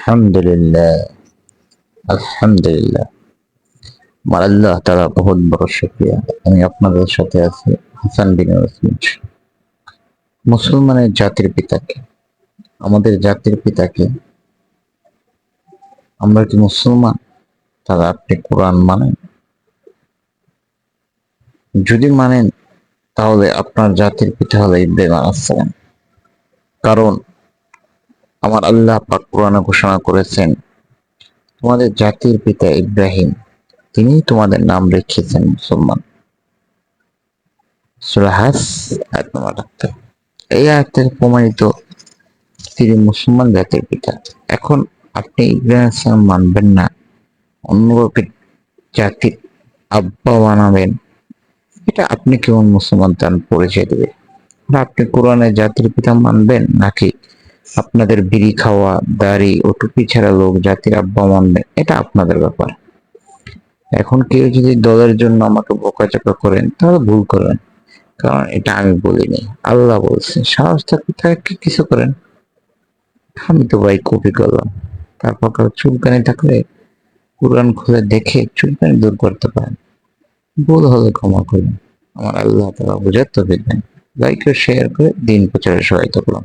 আলহামদুলিল্লাহ আলহামদুলিল্লাহ। আমার আল্লাহ তারা বহুত বড় শুক্রিয়া। আমি আপনাদের সাথে আছি, হাসান বিন মুসলমানের জাতির পিতাকে, আমাদের জাতির পিতাকে আমরা কি মুসলমান? তারা আপনি কোরআন মানেন? যদি মানেন, তাহলে আপনার জাতির পিতা হলো ইব্রাহিম আলাইসালাম কারণ আমার আল্লাহ পাক কোরআনে ঘোষণা করেছেন, তোমাদের জাতির পিতা ইব্রাহিম, তিনি তোমাদের নাম রেখেছেন মুসলমান। সুরাহাস। এই আয়াতের প্রমাণিত তিনি মুসলমান জাতির পিতা। এখন আপনি ইব্রাহিম আসসালাম মানবেন না অন্যভাবে জাতির আব্বা বানাবেন, এটা আপনি কেমন মুসলমান তার পরিচয় দেবে? আপনি কোরআনের জাতির পিতা মানবেন নাকি আপনাদের বিড়ি খাওয়া, দাড়ি ও টুপি ছাড়া লোক, জাতির আব্বা মানবেন এটা আপনাদের ব্যাপার। এখন কেউ যদি দলের জন্য আমাকে বোকাচাকা করেন, তাহলে ভুল করেন। কারণ এটা আমি বলিনি। আল্লাহ বলছে, সাহস থাকতে তাকে কিছু করেন? আমি তো ভাই কপি করলাম। তারপর কারও চুলকানি থাকলে কোরআন খুলে দেখে চুলকানি দূর করতে পারেন। ভুল হলে ক্ষমা করুন আমার আল্লাহ তারা বোঝার তো দেখবেন লাইক ও শেয়ার করে দিন প্রচারে সহায়তা করলাম।